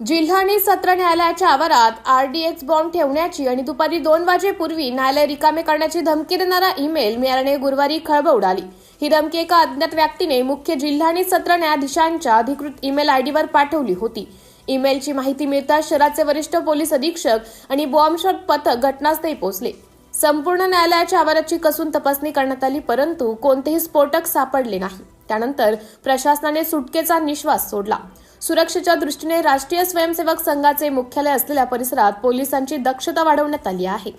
जिल्हा सत्र न्यायालयाच्या आवारात आरडीएक्स बॉम्ब ठेवण्याची आणि दुपारी दोन वाजेपूर्वी न्यायालय रिकामे करण्याची धमकी देणारा ईमेल मिळाल्याने गुरुवारी खळबळ उडाली. ही धमकी एका अज्ञात व्यक्तीने मुख्य जिल्हा सत्र न्यायाधीशांच्या अधिकृत ईमेल आयडीवर पाठवली होती. ईमेलची माहिती मिळताच शहराचे वरिष्ठ पोलीस अधीक्षक आणि बॉम्ब पथक घटनास्थळी पोहोचले. संपूर्ण न्यायालयाच्या आवाराची कसून तपासणी करण्यात आली परंतु कोणतेही स्फोटक सापडले नाही. त्यानंतर प्रशासनाने सुटकेचा निश्वास सोडला. सुरक्षेच्या दृष्टीने राष्ट्रीय स्वयंसेवक संघाचे मुख्यालय असलेल्या परिसरात पोलिसांची दक्षता वाढवण्यात आली आहे.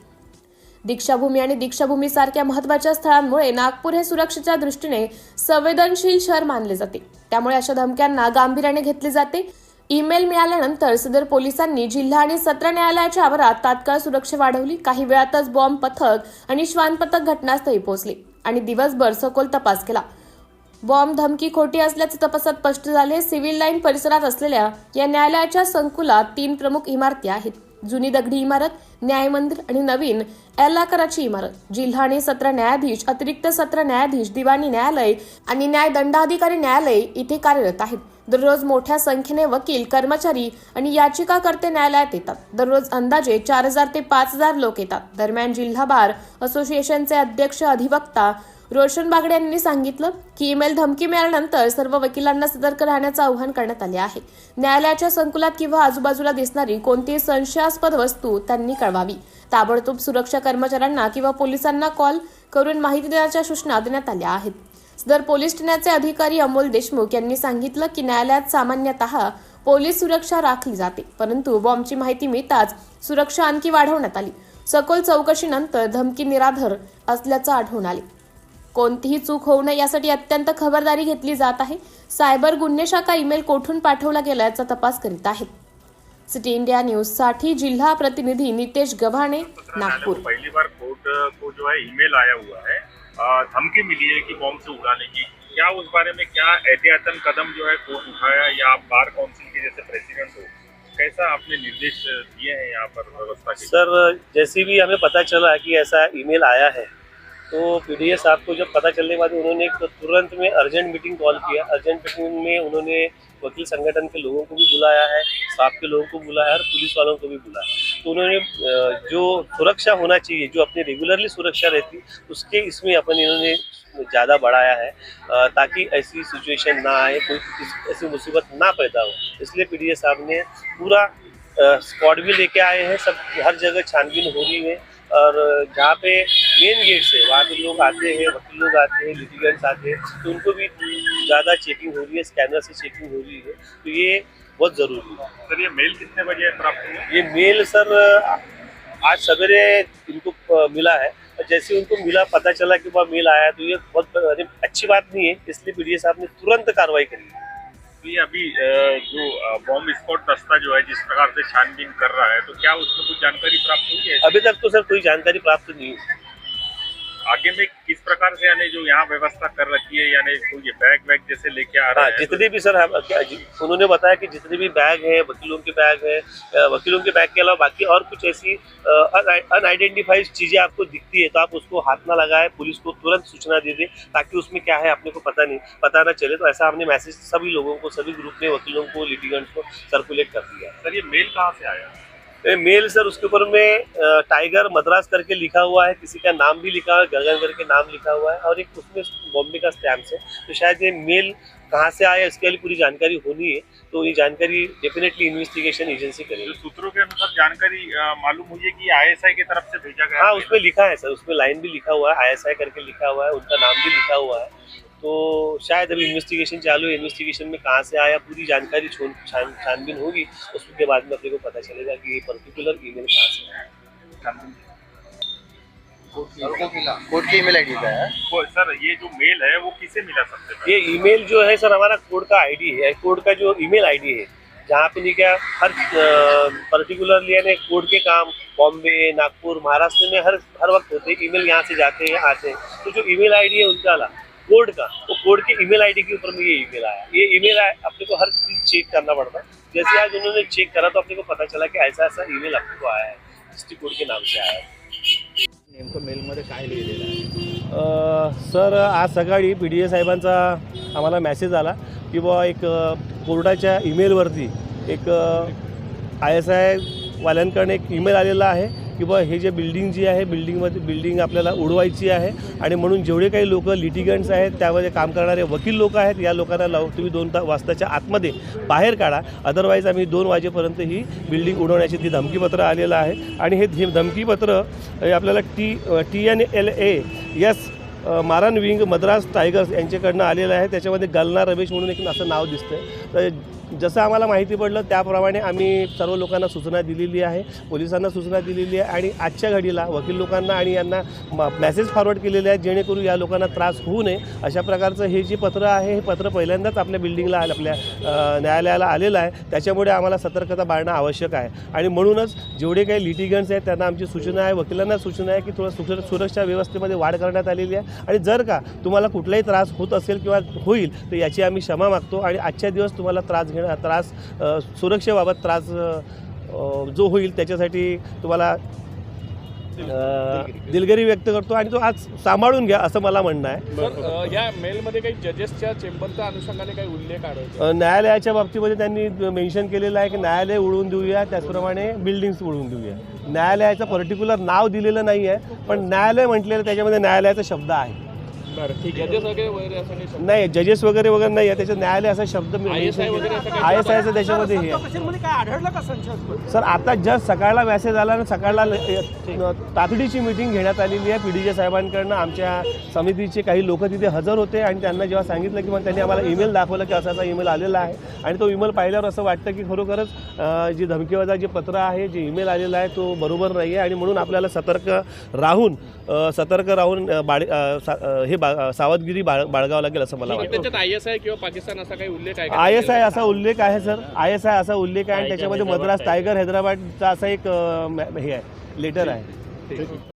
दीक्षाभूमी आणि दीक्षाभूमी सारख्या महत्त्वाच्या स्थळांमुळे नागपूर हे सुरक्षेच्या दृष्टीने संवेदनशील शहर मानले जाते. त्यामुळे अशा धमक्यांना गांभीर्याने घेतले जाते. ईमेल मिळाल्यानंतर सदर पोलिसांनी जिल्हा आणि सत्र न्यायालयाच्या आवारात तात्काळ सुरक्षा वाढवली. काही वेळातच बॉम्ब पथक आणि श्वान पथक घटनास्थळी पोहोचले आणि दिवसभर सखोल तपास केला. बॉम्ब धमकी खोटी असल्याचे तपासात स्पष्ट झाले. सिव्हिल लाईन परिसरात असलेल्या या न्यायालयाच्या संकुलात तीन प्रमुख इमारती आहेत. जुनी दगडी इमारत न्याय मंदिर आणि नवीन एल आकाराची इमारत. जिल्हा आणि सत्र न्यायाधीश अतिरिक्त सत्र न्यायाधीश दिवाणी न्यायालय आणि न्याय दंडाधिकारी न्यायालय इथे कार्यरत आहेत. दररोज मोठ्या संख्येने वकील कर्मचारी आणि याचिकाकर्ते न्यायालयात येतात. दररोज अंदाजे चार हजार ते पाच हजार लोक येतात. दरम्यान जिल्हा बार असोसिएशनचे अध्यक्ष अधिवक्ता रोशन बागडे यांनी सांगितलं की ईमेल धमकी मिळाल्यानंतर सर्व वकिलांना सतर्क राहण्याचं आवाहन करण्यात आले आहे. न्यायालयाच्या संकुलात किंवा आजूबाजूला दिसणारी कोणतीही संशयास्पद वस्तू त्यांनी कळवावी. ताबडतोब सुरक्षा कर्मचाऱ्यांना किंवा पोलिसांना कॉल करून माहिती देण्याच्या सूचना देण्यात आल्या आहेत. सदर पोलीस ठाण्याचे अधिकारी अमोल देशमुख यांनी सांगितलं की न्यायालयात सामान्यतः पोलीस सुरक्षा राखली जाते परंतु बॉम्बची माहिती मिळताच सुरक्षा आणखी वाढवण्यात आली. सखोल चौकशीनंतर धमकी निराधार असल्याचं आढळून आले. कोणतीही चूक होऊ नये यासाठी अत्यंत खबरदारी घेतली जात आहे. सायबर गुन्हे शाखा ईमेल कोठून पाठवला गेला याचा तपास करीत आहे सिटी इंडिया न्यूजसाठी जिल्हा प्रतिनिधी नितेश गव्हाणे नागपूर. पहली बार कोर्ट को जो है ईमेल आया हुआ है। अ, धमकी मिली है कि बॉम्ब से उड़ाने की। क्या उस बारे में क्या एहतियातन कदम जो है कोर्ट उठाया या आप बार काउंसिल के जैसे प्रेसिडेंट हो? कैसा आपने निर्देश दिए हैं यहाँ पर व्यवस्था के सर जैसे भी हमें पता चला कि ऐसा ईमेल आया है तो पी साहब को जब पता चलने के बाद उन्होंने एक तुरंत में अर्जेंट मीटिंग कॉल किया। अर्जेंट मीटिंग में उन्होंने वकील संगठन के लोगों को भी बुलाया है, साहब के लोगों को बुलाया है और पुलिस वालों को भी बुलाया तो उन्होंने जो सुरक्षा होना चाहिए, जो अपनी रेगुलरली सुरक्षा रहती, उसके इसमें अपन इन्होंने ज़्यादा बढ़ाया है ताकि ऐसी सिचुएशन ना आए, कोई ऐसी मुसीबत ना पैदा हो। इसलिए पीडीएस साहब ने पूरा स्क्वाड भी लेके आए हैं, सब हर जगह छानबीन हो रही है और जहाँ पे मेन गेट से वहाँ पे लोग आते हैं वकील लोग आते हैं लिटिगेंट्स आते हैं तो उनको भी ज़्यादा चेकिंग हो रही है स्कैनर से चेकिंग हो रही है तो ये बहुत ज़रूरी है। सर ये मेल कितने बजे प्राप्त हुआ ये मेल सर आज सवेरे इनको मिला है और जैसे उनको मिला पता चला कि वह मेल आया तो ये बहुत अच्छी बात नहीं है इसलिए पी साहब ने तुरंत कार्रवाई करी। है तो ये अभी जो बॉम्ब स्क्वाड दस्ता जो है जिस प्रकार से छानबीन कर रहा है तो क्या उसमें कुछ जानकारी प्राप्त हुई है? अभी तक तो सर कोई जानकारी प्राप्त नहीं हुई। आगे में किस प्रकार से यानी जो यहाँ व्यवस्था कर रखी है यानी कोई ये बैग वैग जैसे लेके आ रहा हाँ है जितने भी सर हम उन्होंने बताया कि जितने भी बैग हैं वकीलों के बैग हैं वकीलों के बैग के अलावा बाकी और कुछ ऐसी अनआइडेंटिफाइड चीज़ें आपको दिखती है तो आप उसको हाथ ना लगाए पुलिस को तुरंत सूचना दे दें ताकि उसमें क्या है अपने को पता नहीं पता ना चले तो ऐसा हमने मैसेज सभी लोगों को सभी ग्रुप में वकीलों को लिटिगेंट्स को सर्कुलेट कर दिया सर ये मेल कहाँ से आया? मेल सर उसके ऊपर में टाइगर मद्रास करके लिखा हुआ है किसी का नाम भी लिखा हुआ है गगन करके नाम लिखा हुआ है और एक उसमें बॉम्बे का स्टैम्प है। तो शायद ये मेल कहाँ से आया इसके लिए पूरी जानकारी होनी है तो ये जानकारी डेफिनेटली इन्वेस्टिगेशन एजेंसी करेगी। सूत्रों के अनुसार जानकारी मालूम हुई है कि आईएसआई की तरफ़ से भेजा गया हाँ उसमें लिखा है सर उसमें लाइन भी लिखा हुआ है आई करके लिखा हुआ है उनका नाम भी लिखा हुआ है। तो शायद अभी इन्वेस्टिगेशन चालू है। इन्वेस्टिगेशन में कहाँ से आया पूरी जानकारी छोन छान छानबीन होगी। उसके बाद में अपने को पता चलेगा कि ये पर्टिकुलर ईमेल कहाँ से आया। कोर्ट की ईमेल आईडी का है। सर ये जो मेल है वो किसे मिला सबसे पहले? ये ईमेल जो है सर हमारा कोड का आईडी है। कोड का जो ईमेल आईडी है जहाँ पे नहीं क्या हर पर्टिकुलरली यानी कोड के काम बॉम्बे नागपुर महाराष्ट्र में हर हर वक्त होते हैं। ईमेल यहाँ से जाते हैं आते हैं। तो जो ईमेल आईडी है उनका वाला कोड का? वो कोड के ईमेल आईडी के ऊपर में ये ईमेल आया। ये ईमेल अपने को हर चीज चेक करना पड़ता है। जैसे आज उन्होंने चेक करा तो अपने को पता चला कि ऐसा ऐसा ईमेल अपने को आया है डिस्ट्रिक्ट कोड के नाम से आया है। नेमकं मेलमध्ये काय लिहिलेलं आहे? सर आज सकाळी पी डी ए साहेबांचा आम्हाला मेसेज आला की बुवा एक कोर्टाच्या ईमेलवरती एक आय एस आय वाल्यांकडून एक ईमेल आलेला आहे. की बा हे जे बिल्डिंग जी आहे बिल्डिंगमध्ये बिल्डिंग आपल्याला उडवायची आहे आणि म्हणून जेवढे काही लोक लिटिगंट्स आहेत त्यामध्ये काम करणारे वकील लोक आहेत या लोकांना लाव तुम्ही दोन ता वाजताच्या आतमध्ये बाहेर काढा. अदरवाईज आम्ही दोन वाजेपर्यंत ही बिल्डिंग उडवण्याची ती धमकीपत्र आलेलं आहे. आणि हे धमकीपत्र आपल्याला T T N L A S Maran wing Madras tigers यांच्याकडनं आलेलं आहे. त्याच्यामध्ये गलना रमेश म्हणून एक असं नाव दिसतं तर जसं आम्हाला माहिती पडलं त्याप्रमाणे आम्ही सर्व लोकांना सूचना दिलेली आहे पोलिसांना सूचना दिलेली आहे आणि आजच्या घडीला वकील लोकांना आणि यांना मॅसेज फॉरवर्ड केलेले आहेत जेणेकरून या लोकांना त्रास होऊ नये. अशा प्रकारचं हे जे पत्र आहे हे पत्र पहिल्यांदाच आपल्या बिल्डिंगला आलं आपल्या न्यायालयाला आलेलं आहे. त्याच्यामुळे आम्हाला सतर्कता बाळणं आवश्यक आहे. आणि म्हणूनच जेवढे काही लिटिगंट्स आहेत त्यांना आमची सूचना आहे वकिलांना सूचना आहे की थोडं सुर सुरक्षा व्यवस्थेमध्ये वाढ करण्यात आलेली आहे. आणि जर का तुम्हाला कुठलाही त्रास होत असेल किंवा होईल तर याची आम्ही क्षमा मागतो आणि आजच्या दिवस तुम्हाला त्रास घेणं त्रास सुरक्षेबाबत त्रास जो होईल त्याच्यासाठी तुम्हाला दिलगिरी व्यक्त करतो आणि तो आज सांभाळून घ्या असं मला म्हणणं आहे. या मेलमध्ये काही जजेसच्या चेंबरच्या अनुषंगाने काही उल्लेख आढळतो? न्यायालयाच्या बाबतीमध्ये त्यांनी मेन्शन केलेलं आहे की न्यायालय उडवून देऊया त्याचप्रमाणे बिल्डिंग्स उडवून देऊया. न्यायालयाचं पर्टिक्युलर नाव दिलेलं नाही आहे पण न्यायालय म्हटलेलं त्याच्यामध्ये न्यायालयाचा शब्द आहे. बरं ठीक आहे. जजेस वगैरे वगैरे असं काही शब्द- नाही जजेस वगैरे वगैरे नाही. आहे त्याच्यात न्यायालय असा शब्द ISI वगैरे असं काही आय एस आयचं त्याच्यामध्ये हे आहे. सर आता जस्ट सकाळला मेसेज आला आणि सकाळला ल- अ, तातडीची मिटिंग घेण्यात आलेली आहे पी डी जे साहेबांकडनं. आमच्या समितीचे काही लोक तिथे हजर होते आणि त्यांना जेव्हा सांगितलं की मग त्यांनी आम्हाला ईमेल दाखवलं की असा असा ईमेल आलेला आहे. आणि तो ईमेल पाहिल्यावर असं वाटतं की खरोखरच अ, जी धमकीवजा जे पत्र आहे जे ईमेल आलेला आहे तो बरोबर नाही आहे आणि म्हणून आपल्याला सतर्क राहून अ, सतर्क राहून अ, बाळ अ, सा- अ, हे बा सावधगिरी बाळ बाळगावं लागेल असं मला वाटतं. त्याच्यात आय एस आय किंवा पाकिस्तान असा काही उल्लेख आहे का? आय एस आय असा उल्लेख आहे सर. आय एस आय असा उल्लेख आहे आणि त्याच्यामध्ये मद्रास टायगर. हैदराबादचा असा एक हे आहे. लेटर आहे.